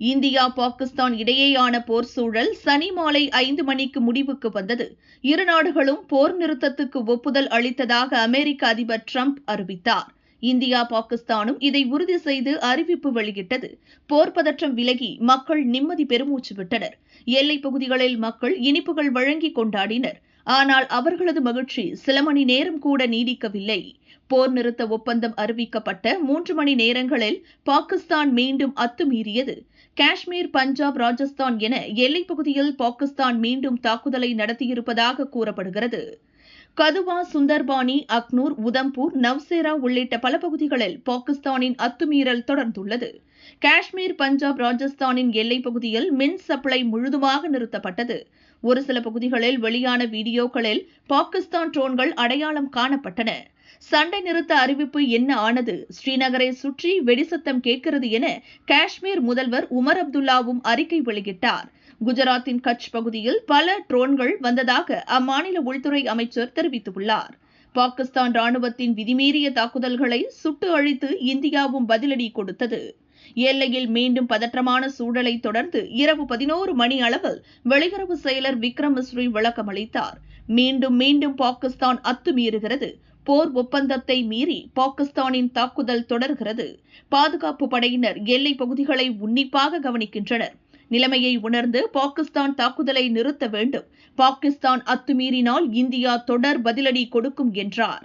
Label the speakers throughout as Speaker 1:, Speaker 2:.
Speaker 1: India Pakistan இடையேயான போர் சூழல் சனி மாலை ஐந்து மணிக்கு முடிவுக்கு வந்தது. இரு நாடுகளும் போர் நிறுத்தத்துக்கு ஒப்புதல் அளித்ததாக அமெரிக்க அதிபர் ட்ரம்ப் அறிவித்தார். இந்தியா பாகிஸ்தானும் இதை உறுதி செய்து அறிவிப்பு வெளியிட்டது. போர் பதற்றம் விலகி மக்கள் நிம்மதி பெருமூச்சு விட்டனர். எல்லைப் பகுதிகளில் மக்கள் இனிப்புகள் வழங்கி கொண்டாடினர். ஆனால் அவர்களது மகிழ்ச்சி சில மணி நேரம் கூட நீடிக்கவில்லை. போர் நிறுத்த ஒப்பந்தம் அறிவிக்கப்பட்ட மூன்று மணி நேரங்களில் பாகிஸ்தான் மீண்டும் அத்துமீறியது. காஷ்மீர் பஞ்சாப் ராஜஸ்தான் என எல்லைப் பகுதியில் பாகிஸ்தான் மீண்டும் தாக்குதலை நடத்தியிருப்பதாக கூறப்படுகிறது. கதுவா சுந்தர்பானி அக்னூர் உதம்பூர் நவ்சேரா உள்ளிட்ட பல பகுதிகளில் பாகிஸ்தானின் அத்துமீறல் தொடர்ந்துள்ளது. காஷ்மீர் பஞ்சாப் ராஜஸ்தானின் எல்லைப் பகுதியில் மின் சப்ளை முழுதுமாக நிறுத்தப்பட்டது. ஒரு சில பகுதிகளில் வெளியான வீடியோக்களில் பாகிஸ்தான் ட்ரோன்கள் அடையாளம் காணப்பட்டன. சண்டை நிறுத்த அறிவிப்பு என்ன ஆனது? ஸ்ரீநகரை சுற்றி வெடிசத்தம் கேட்கிறது என காஷ்மீர் முதல்வர் உமர் அப்துல்லாவும் அறிக்கை வெளியிட்டார். குஜராத்தின் கட்ச் பகுதியில் பல ட்ரோன்கள் வந்ததாக அம்மாநில உள்துறை அமைச்சர் தெரிவித்துள்ளார். பாகிஸ்தான் ராணுவத்தின் விதிமீறிய தாக்குதல்களை சுட்டு அழித்து இந்தியாவும் பதிலடி கொடுத்தது. எல்லையில் மீண்டும் பதற்றமான சூழலை தொடர்ந்து இரவு பதினோரு மணி அளவில் வெளியுறவு செயலர் விக்ரம் மிஸ்ரி விளக்கமளித்தார் மீண்டும் மீண்டும் பாகிஸ்தான் அத்துமீறுகிறது. போர் ஒப்பந்தத்தை மீறி பாகிஸ்தானின் தாக்குதல் தொடர்கிறது. பாதுகாப்பு படையினர் எல்லை பகுதிகளை உன்னிப்பாக கவனிக்கின்றனர். நிலைமையை உணர்ந்து பாகிஸ்தான் தாக்குதலை நிறுத்த வேண்டும். பாகிஸ்தான் அத்துமீறினால் இந்தியா தொடர் பதிலடி கொடுக்கும் என்றார்.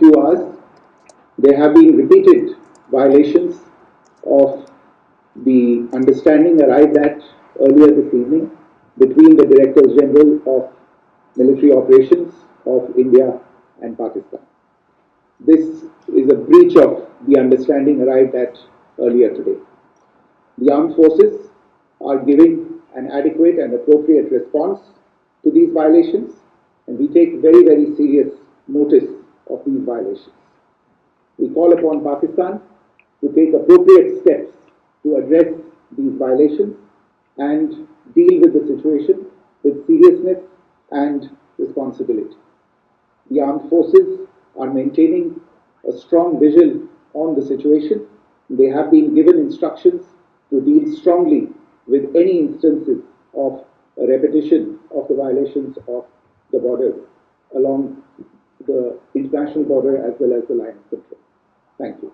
Speaker 2: Few us, there have been repeated violations of the understanding arrived at earlier this evening between the Directors General of Military Operations of India and Pakistan. This is a breach of the understanding arrived at earlier today. The armed forces are giving an adequate and appropriate response to these violations, and we take very, very serious notice of these violations. We call upon Pakistan to take appropriate steps to address these violations and deal with the situation with seriousness and responsibility. The armed forces are maintaining a strong vigil on the situation. They have been given instructions to deal strongly with any instances of a repetition of the violations of the border along the international border as well as the line of control. Thank you.